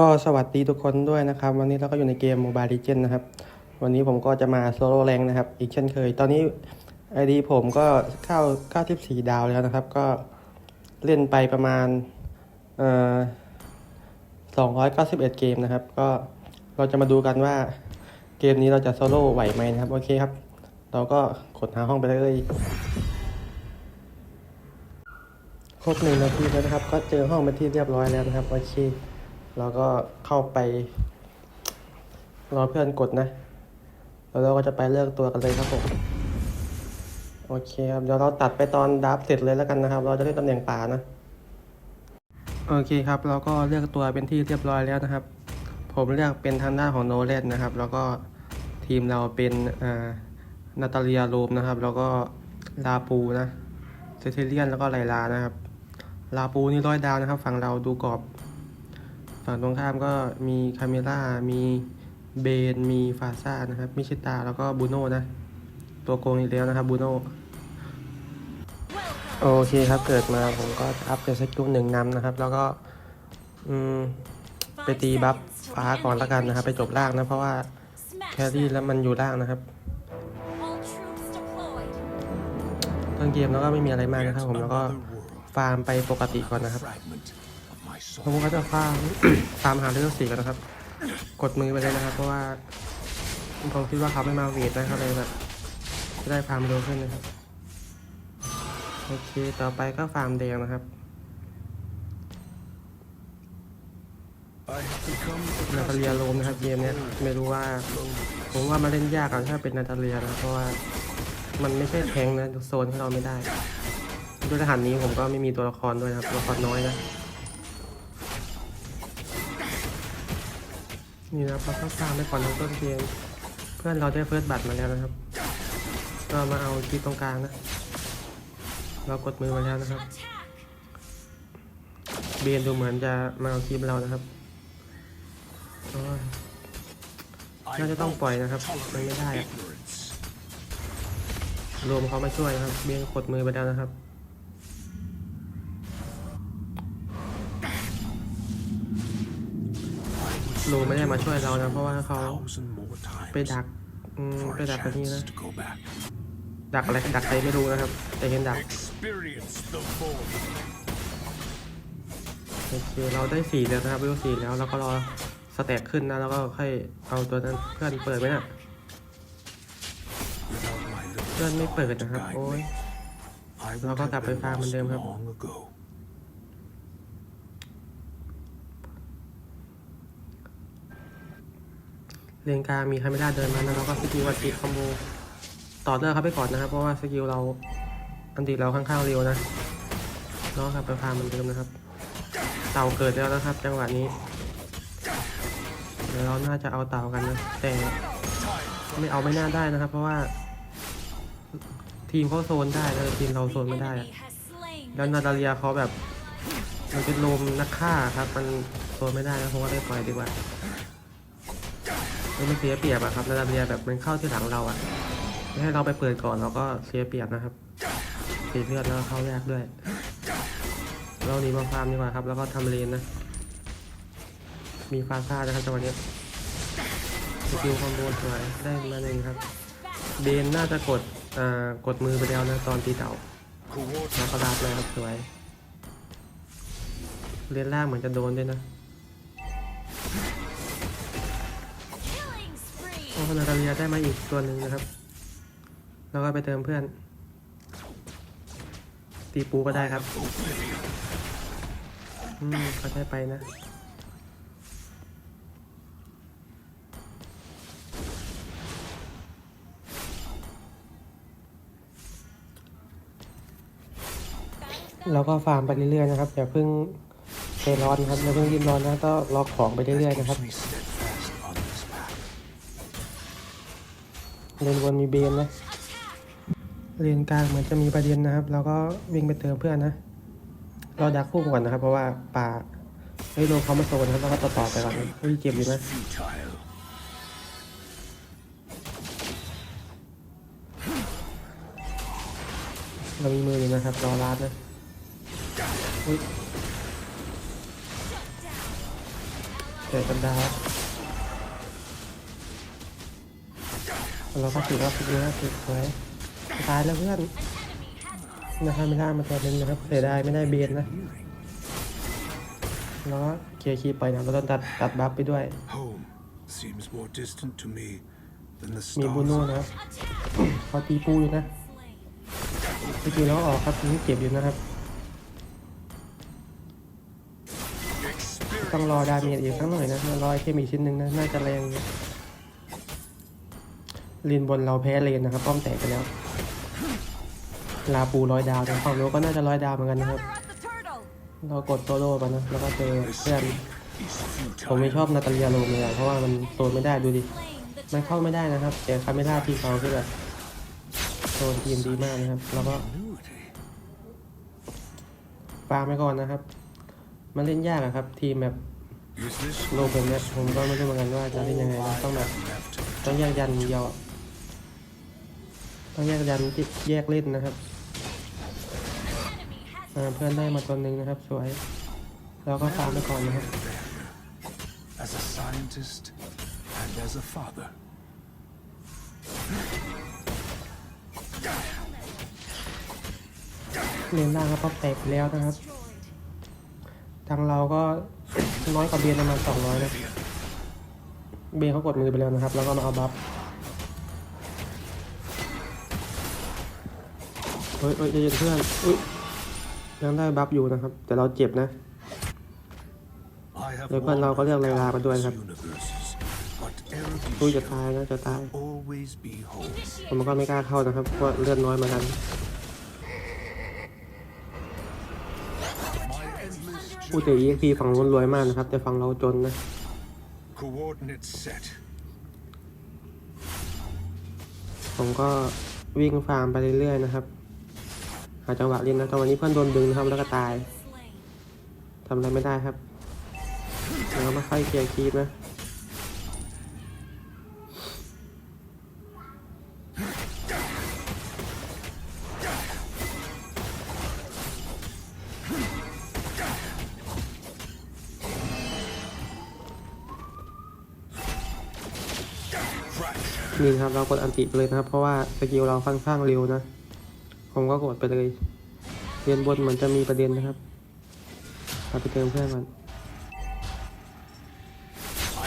ก็สวัสดีทุกคนด้วยนะครับ วันนี้เราก็อยู่ในเกม Mobile Legends นะครับ วันนี้ผมก็จะมาโซโล่แรงนะครับ อีกเช่นเคย ตอนนี้ไอดีผมก็เข้า94 ดาวแล้วนะครับ ก็เล่นไปประมาณเอ่อ291 เกมนะครับ ก็เราจะมาดูกันว่าเกมนี้เราจะโซโล่ไหวไหมนะครับ โอเคครับ เราก็กดหาห้องไปเลยครบหนึ่งนาทีแล้วนะครับ ก็เจอห้องเป็นที่เรียบร้อยแล้วนะครับ โอเค เราก็เข้าไป รอเพื่อนกดนะ แล้วเราก็จะไปเลือกตัวกันเลยครับผมโอเคครับเดี๋ยวเราตัดไปตอนดับเสร็จเลยแล้วกันนะครับ เราจะเล่นตำแหน่งป่านะโอเคครับ เราก็เลือกตัวเป็นที่เรียบร้อยแล้วนะครับ ผมเลือกเป็นทางด้านของโนเลนนะครับ แล้วก็ทีมเราเป็นอ่านาตาเลียโรมนะครับ แล้วก็ลาปูนะเซเทเลียนแล้วก็ไลลานะครับ ลาปูนี่ร้อยดาวนะครับ ฝั่งเราดูกรอบ ฝั่งตรงข้ามก็มีคาเมล่ามีเบน มีฟาซ่านะครับ มิชิตา แล้วก็บูโน่นะ ตัวโกงอีกแล้วนะครับบูโน่ โอเคครับ เกิดมาผมก็อัพเป็นสกิลหนึ่งนำนะครับ แล้วก็อืมไปตีบัฟฟ้าก่อนละกันนะครับ ไปจบล่างนะ เพราะว่าแครี่แล้วมันอยู่ล่างนะครับต้นเกมแล้วก็ไม่มีอะไรมากนะครับผม แล้วก็ฟาร์มไปปกติก่อนนะครับ ผมก็จะฟาร์มตามหาเรื่องสี่กันนะครับ กดมือไปเลยนะครับ เพราะว่าผมคิดว่าเขาไม่มาเวทนะครับเลยแบบจะได้ฟาร์มเร็วขึ้นนะครับ โอเค ต่อไปก็ฟาร์มแดงนะครับนาตาเลียโรมนะครับเกมเนี้ยไม่รู้ว่า ผมว่ามาเล่นยากอะถ้าเป็นนาตาเลียนะเพราะว่ามันไม่ใช่แทงนะโซนให้เราไม่ได้ด้วยทหารนี้ผมก็ไม่มีตัวละครด้วยนะครับตัวละครน้อยนะ นี่นะครับเราก็สร้างไปก่อนทั้งต้นเกมเพื่อนเราได้เฟิร์สบัตรมาแล้วนะครับก็มาเอาที่ตรงกลางนะ เรากดมือมาแล้วนะครับ เบนดูเหมือนจะมาเอาทีมเรานะครับน่าจะต้องปล่อยนะครับมันไม่ได้รวมเขามาช่วยนะครับ เบนกดมือไปแล้วนะครับ รูไม่ได้มาช่วยเรานะเพราะว่าเขาไปดักอืมไปดักแบบนี้นะดักอะไรดักใครไม่รู้นะครับ แต่เห็นดักโอเคเราได้สี่แล้วนะครับวิวสี่แล้วแล้วก็รอสแต็กขึ้นนะแล้วก็ค่อยเอาตัวนั้นเพื่อนเปิดไหมนะเพื่อนไม่เปิดนะครับโอ้ยเราก็กลับไปฟาร์มเหมือนเดิมครับ เลนกลางมีครไม่ได้เดินมานะเราก็สกิลวัติคอมโบต่อเนื่องเขาไปก่อนนะครับ เพราะว่าสกิลเราอันติเราค่อนข้างเร็วนะเราก็กลับไปฟามเหมือนเดิมนะครับ เต่าเกิดแล้วนะครับ จังหวะนี้เดี๋ยวเราน่าจะเอาเต่ากันนะแต่ไม่เอาไม่น่าได้นะครับ เพราะว่า ทีมเขาโซนได้แล้วทีมเราโซนไม่ได้แล้วนาดาเลียเขาแบบ มันเป็นลมนักฆ่าครับ มันโซนไม่ได้นะเพราะว่าได้ปล่อยดีกว่า มันเสียเปรียบอะครับนาดาเลียแบบมันเข้าที่หลังเราอะไม่ให้เราไปเปิดก่อนเราก็เสียเปรียบนะครับเสียเลือดแล้วเข้ายากด้วย เราหนีมาฟาร์มดีกว่าครับ แล้วก็ทำเลนนะ มีฟาซ่านะครับจังหวะนี้สกิลคอมโบสวยได้มาหนึ่งครับเบนน่าจะกดอ่ากดมือไปแล้วนะตอนตีเต่าแล้วก็รับเลยครับสวย เลนล่างเหมือนจะโดนด้วยนะ โอ้นาตาเลียได้มาอีกตัวหนึ่งนะครับ แล้วก็ไปเติมเพื่อน ตีปูก็ได้ครับ อืมเขาใช้ไปนะเราก็ฟาร์มไปเรื่อยๆนะครับอย่าเพิ่งใจร้อนนะครับอย่าเพิ่งรีบร้อนนะก็รอของไปเรื่อยๆนะครับ เลนบนมีเบนนะเลนกลางเหมือนจะมีประเด็นนะครับ เราก็วิ่งไปเติมเพื่อนนะเราดักคู่ก่อนนะครับ เพราะว่าป่าเฮ้ยโลเขามาโซนครับแล้วก็ต่อต่อไปก่อนเฮ้ยเจ็บอยู่นะเรามีมืออยู่นะครับรอรัดนะอุ๊ยเจอกันดาว เราก็ถือว่าสุดยอดสุดสวยตายแล้วเพื่อนนะครับไม่ได้มาตัวหนึงนะครับเสียดายไม่ได้เบียนนะแล้วก็เคลียร์คีย์ไปนะเราต้องตัดตัดบัฟไปด้วย Home seems more distant to me than the มีบูโน่ stars. นะครับเขาตีปูอยู่นะจริงๆแล้วออกครับนี่เก็บอยู่นะครับต้องรอดาเมจอีกสักหน่อยนะรอไอเทมอีกชิ้นหนึ่งนะน่าจะแรงอยู่ ลินบนเราแพ้เลนนะครับ ป้อมแตกไปแล้ว ลาปูร้อยดาวแต่ฝั่งโน้นก็น่าจะร้อยดาวเหมือนกันนะครับ เรากดโซโล่ไปนะ แล้วก็เจอเพื่อน ผมไม่ชอบนาตาเลียโรมเลยอะเพราะว่ามันโซนไม่ได้ดูดิ มันเข้าไม่ได้นะครับ แต่คาเมล่าทีเขาคือแบบโซนทีมดีมากนะครับ แล้วก็ Annuity. ฟาร์มไปก่อนนะครับ มันเล่นยากอะครับ ทีมแบบโลกแบบนี้ผมก็ไม่รู้เหมือนกันว่าจะเล่นยังไงนะต้องแบบต้องแยกยันเดียวอะ ต้องแยกยันที่แยกเล่นนะครับอ่าเพื่อนได้มาตัวหนึ่งนะครับ สวย แล้วก็ฟาร์มไปก่อนนะครับ As a scientist and as a father. เลนล่างก็ต้องแตกไปแล้วนะครับ ทางเราก็น้อยกว่าเบียร์ประมาณสองร้อยนะ เบียร์เขากดมือไปแล้วนะครับ แล้วก็มาเอาบัฟ ฮ้ยเฮ้ยเย็นเพื่อนอุ้ยยังได้บัฟอยู่นะครับ แต่เราเจ็บนะเดี๋ยวเพื่อนเราก็เรียกไลลามาด้วยครับตู้จะตายนะจะตายผมก็ไม่กล้าเข้านะครับเพราะเลือดน้อยเหมือนกันพูดถึง EXP ฝั่งนู้นรวยมากนะครับ แต่ฝั่งเราจนนะผมก็วิ่งฟาร์มไปเรื่อยๆนะครับ หาจังหวะเล่นนะจังหวะนี้เพื่อนโดนดึงนะครับแล้วก็ตายทำอะไรไม่ได้ครับเราไม่ค่อยเคลียร์คีปนะนี่ครับเรากดอันติไปเลยนะครับ เพราะว่าสกิลเราค่อนข้างเร็วนะ ผมก็กดไปเลยเรียนบนเหมือนจะมีประเด็นนะครับเอาไปเติมเพื่อนก่อน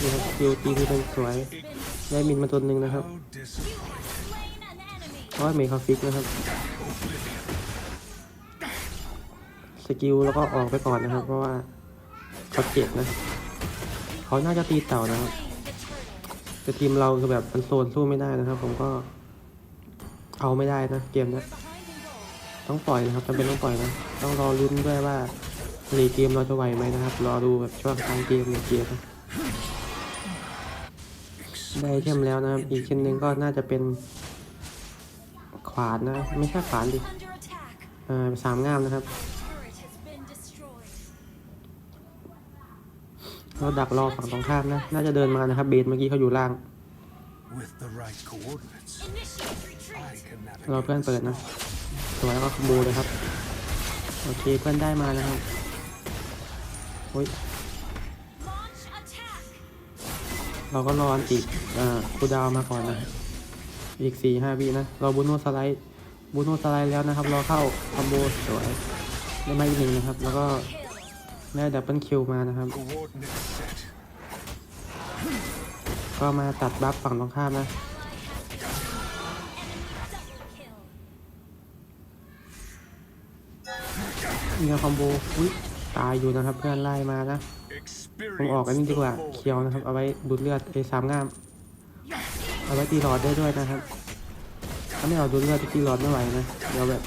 นี่ครับสกิลตีที่เป็นสวยได้มินมาตัวหนึ่งนะครับเพราะเมคาฟิกนะครับ สกิลแล้วก็ออกไปก่อนนะครับ เพราะว่าเขาเจ็บนะเขาน่าจะตีเต่านะครับแต่ทีมเราคือแบบมันโซนสู้ไม่ได้นะครับ ผมก็เอาไม่ได้นะเกมนี้ ต้องปล่อยนะครับจำเป็นต้องปล่อยนะต้องรอลุ้นด้วยว่ารีเกมเราจะไหวไหมนะครับ รอดูแบบช่วงกลางเกมในเกมนะได้ไอเทมแล้วนะครับ อีกชิ้นหนึ่งก็น่าจะเป็นขวานนะ ไม่ใช่ขวานดิอ่าสามง่ามนะครับเราดักรอฝั่งตรงข้ามนะ น่าจะเดินมานะครับ เบนเมื่อกี้เขาอยู่ล่าง With the right coordinates, I can รอ navigate. เพื่อนเปิดนะ วยแล้วก็ขโมยเลยครับ โอเคเพื่อนได้มานะครับโอ้ยเราก็รออันติอ่าคูดาวมาก่อนนะ อีกสี่ห้าวินะรอบูโนสไลด์บูโนสไลด์แล้วนะครับ รอเข้าคอมโบสวยได้มาอีกหนึ่งนะครับ แล้วก็ได้ดับเบิลคิวมานะครับ ก็มาตัดบัฟฝั่งตรงข้ามนะ มีคอมโบอุ้ยตายอยู่นะครับเพื่อนไล่มานะผมออกอันนี้ดีกว่าเคียวนะครับ เอาไว้ดูดเลือดไอ้สามง่าม เอาไว้ตีหลอดได้ด้วยนะครับ ถ้าไม่เอาดูดเลือดตีหลอดไม่ไหวนะเดี๋ยวแบบ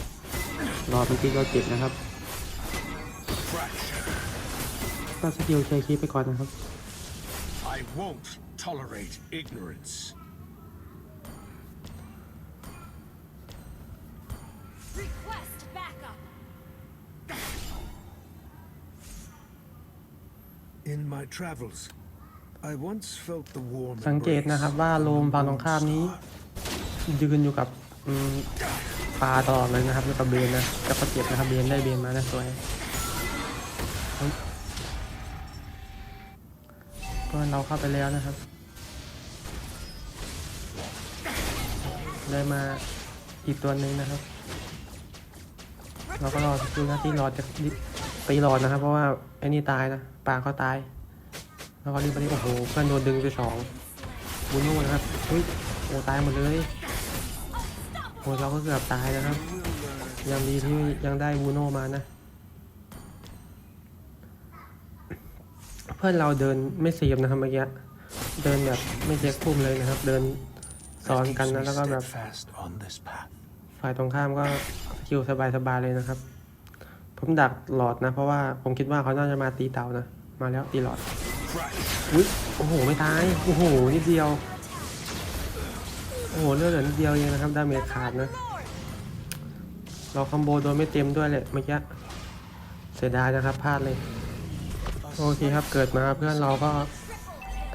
หลอดมันตีเราเจ็บนะครับก็สกิลเชยร์คีไปก่อนนะครับ In my travels, I once felt the warm สังเกตนะครับว่าโลมฝั่งตรงข้ามนี้ ยืนอยู่กับอืมปลาตลอดเลยนะครับแล้วกับเบนนะจะก็เจ็บนะครับเบนได้เบนมานะสวยพื่อนเราเข้าไปแล้วนะครับ ได้มาอีกตัวหนึ่งนะครับ เราก็รอดูน้าที่รอจะตีรอดนะครับ เพราะว่าไอ้นี่ตายนะ ปลาเขาตาย แล้วก็รีบไปนี่โอ้โหเพื่อนโดนดึงไปสองบูโน่นะครับอุ้ยโอ้ตายหมดเลยโอ้เราก็เกือบตายนะครับ ยังดีที่ยังได้บูโน่มานะ เพื่อนเราเดินไม่เสียบนะครับเมื่อกี้เดินแบบไม่เช็คพุ่มเลยนะครับ เดินซ้อนกันนะแล้วก็แบบฝ่ายตรงข้ามก็สกิลสบายๆเลยนะครับ ผมดักหลอดนะ เพราะว่าผมคิดว่าเขาน่าจะมาตีเต่านะ มาแล้วตีหลอดอุ้ยโอ้โห ไม่ตาย โอ้โห นิดเดียว โอ้โหเลือดเหลือนิดเดียวเองนะครับ ดาเมจขาดนะ เราคอมโบโดนไม่เต็มด้วยเลยเมื่อกี้ เสียดายนะครับ พลาดเลย โอเคครับ เกิดมาเพื่อนเราก็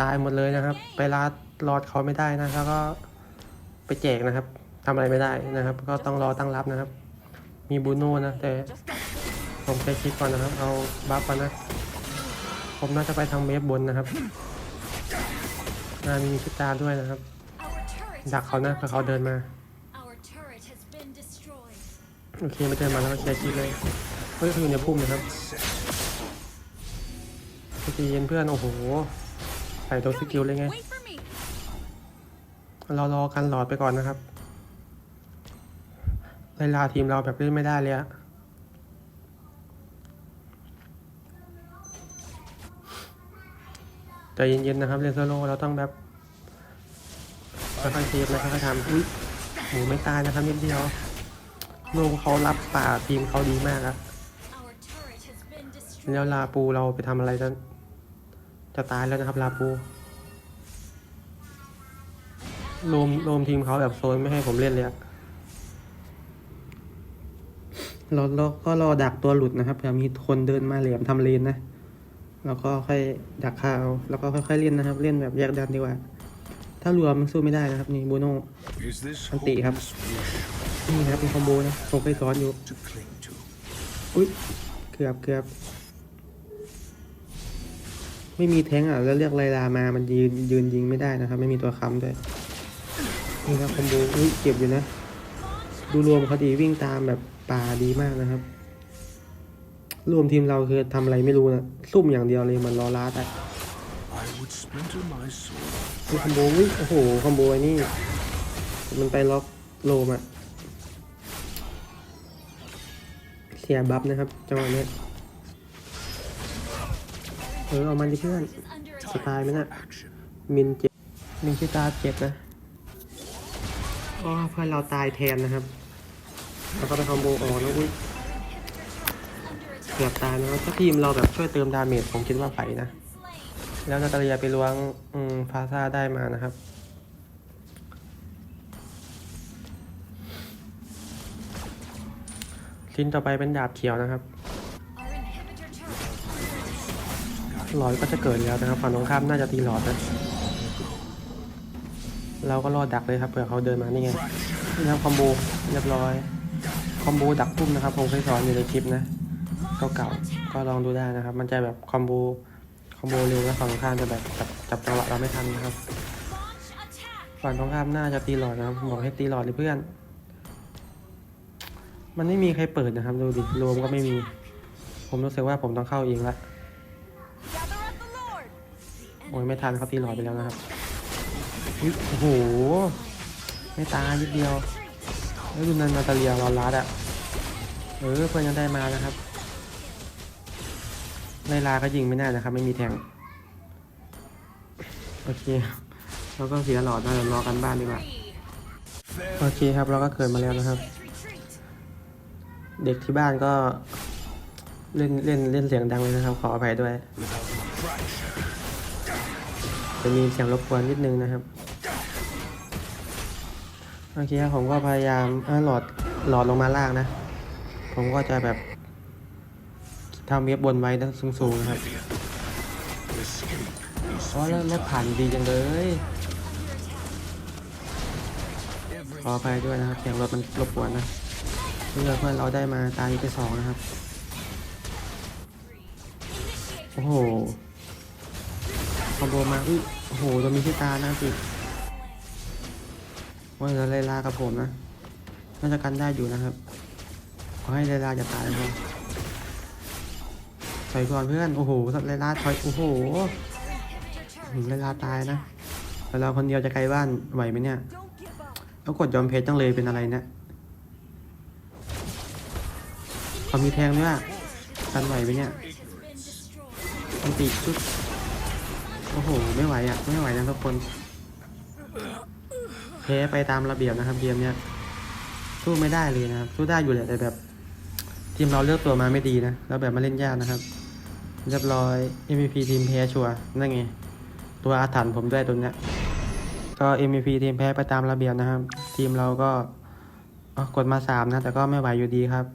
ตายหมดเลยนะครับ ไปลาดหลอดเขาไม่ได้นะแล้วก็ไปแจกนะครับทำอะไรไม่ได้นะครับ ก็ต้องรอตั้งรับนะครับ มีบูโน่นะแต่ ผมใช้คลิปก่อนนะครับ เอาบัฟก่อนนะ ผมน่าจะไปทางเมฟบนนะครับน่ามีชิตาด้วยนะครับ ดักเขานะเพื่อเขาเดินมา โอเคไม่เดินมาแล้วก็เคลียร์คลิปเลยเฮ้ยเขาอยู่ในพุ่มนะครับพี่เย็นเพื่อนโอ้โห ใส่ตัวสกิลเลยไงเรารอกันหลอดไปก่อนนะครับเวลาทีมเราแบบเล่นไม่ได้เลยอะ ใจเย็นๆนะครับเล่นโซโล่เราต้องแบบค่อยๆเซฟนะค่อยๆทำอุ้ยหมูไม่ตายนะครับนิดเดียวโลกเขารับป่าทีมเขาดีมากอะ Our turret has been destroyed. แล้วลาปูเราไปทำอะไรนั้นจะตายแล้วนะครับลาปูรวมรวมทีมเขาแบบโซนไม่ให้ผมเล่นเลยเราเราก็รอดักตัวหลุดนะครับเผื่อมีคนเดินมาเหลี่ยมทำเลนนะ แล้วก็ค่อยดักข้าวแล้วก็ค่อยๆเล่นนะครับ เล่นแบบแยกดันดีกว่า ถ้ารวมมันสู้ไม่ได้นะครับ นี่บูโน่ Is this Anti, ครับ hopeless wish นี่นะครับเป็นคอมโบนะผมเคยสอนอยู่ to cling to? อุ้ยเกือบเกือบไม่มีแท้งอะแล้วเรียกไลลามามันยืนยืนยิงไม่ได้นะครับ ไม่มีตัวค้ำด้วยนี่ครับคอมโบอุ้ยเจ็บอยู่นะ ดูรวมเขาดีวิ่งตามแบบป่าดีมากนะครับ รวมทีมเราคือทำอะไรไม่รู้นะซุ่มอย่างเดียวเลยเหมันรอลาดอะ I would splinter my sword. ดูคอมโบอุ้ยโอ้โหคอมโบไอ้นี่ มันไปล็อกโลมอะเสียบัฟนะครับจังหวะเนี้ยเออเอามันดิเพื่อน Is under ส attack. ไตล์ไหมน่ะ Action. มินเจ็บมินชิตาเจ็บนะก็เพื่อนเราตายแทนนะครับแล้วก็ไปคอมโบออกแล้วอุ้ย Under attack. เกือบตายนะครับถ้าทีมเราแบบช่วยเติมดาเมจผมคิดว่าไหวนะ แล้วนาตาเลียไปล้วงอืมพาซาได้มานะครับชิ้นต่อไปเป็นดาบเขียวนะครับหลอดก็จะเกิดแล้วนะครับฝั่งตรงข้ามน่าจะตีหลอดนะเราก็รอดักเลยครับเผื่อเขาเดินมานี่ไงนี่ครับคอมโบเรียบร้อยคอมโบดักพุ่มนะครับผมเคยสอนอยู่ในคลิปนะ เก่าๆก็ลองดูได้นะครับ มันจะแบบคอมโบคอมโบเร็วแล้วฝั่งตรงข้ามจะแบบจับจับจังหวะเราไม่ทันนะครับฝั่งตรงข้ามหน่าจะตีหลอดนะครับบอกให้ตีหลอดเลยเพื่อน มันไม่มีใครเปิดนะครับ ดูดิรวมก็ไม่มี ผมรู้สึกว่าผมต้องเข้าเองละโอ้ยไม่ทันเขาตีหลอดไปแล้วนะครับโอ้โห ไม่ตายนิดเดียวแล้วดูนันนาตาเลียรอลัดอะ เออเพื่อนยังได้มานะครับ ไลลาก็ยิงไม่ได้นะครับ ไม่มีแทง โอเคเราก็เสียหลอดนะเดี๋ยวรอกันบ้านดีกว่า โอเคครับ เราก็เกิดมาแล้วนะครับ เด็กที่บ้านก็เล่นเล่นเล่นเสียงดังเลยนะครับ ขออภัยด้วย จะมีเสียงรบกวนนิดนึงนะครับ โอเคครับผมก็พยายามหลอดหลอดลงมาล่างนะ ผมก็จะแบบ ทำเว็บบนไว้นะสูงๆนะครับเพราะแล้วรถผ่านดีจังเลยขออภัยด้วยนะครับเสียงรถมันรบกวนนะเพื่อนเพื่อนเราได้มาตายไปสองนะครับ โอ้โหคอมโบมาอุ้ยโอ้โหตัวมีที่ตานะสิว่าจะไลลากับผมนะน่าจะกันได้อยู่นะครับ ขอให้ไลลาจะตายนะ พอใส่ก่อนเพื่อน โอ้โหไลลาถอย โอ้โหหืมไลลาตายนะแต่เราคนเดียวจะไกลบ้านไหวไหมเนี่ยแล้วกดยอมเพชรจังเลยเป็นอะไรเนี่ยเขามีแทงด้วยอะกันไหวไหมเนี่ยอันติชุด โอ้โห ไม่ไหวอะ ไม่ไหวนะทุกคนแพ้ไปตามระเบียบนะครับเกมเนี้ยสู้ไม่ได้เลยนะครับ สู้ได้อยู่แหละแต่แบบ ทีมเราเลือกตัวมาไม่ดีนะ แล้วแบบมาเล่นยากนะครับ เรียบร้อย MVP ทีมแพ้ชัวนั่นไง ตัวอาถรรพ์ผมด้วยตัวเนี้ยก็ MVP ทีมแพ้ไปตามระเบียบนะครับ ทีมเราก็กดมาสามนะ แต่ก็ไม่ไหวอยู่ดีครับ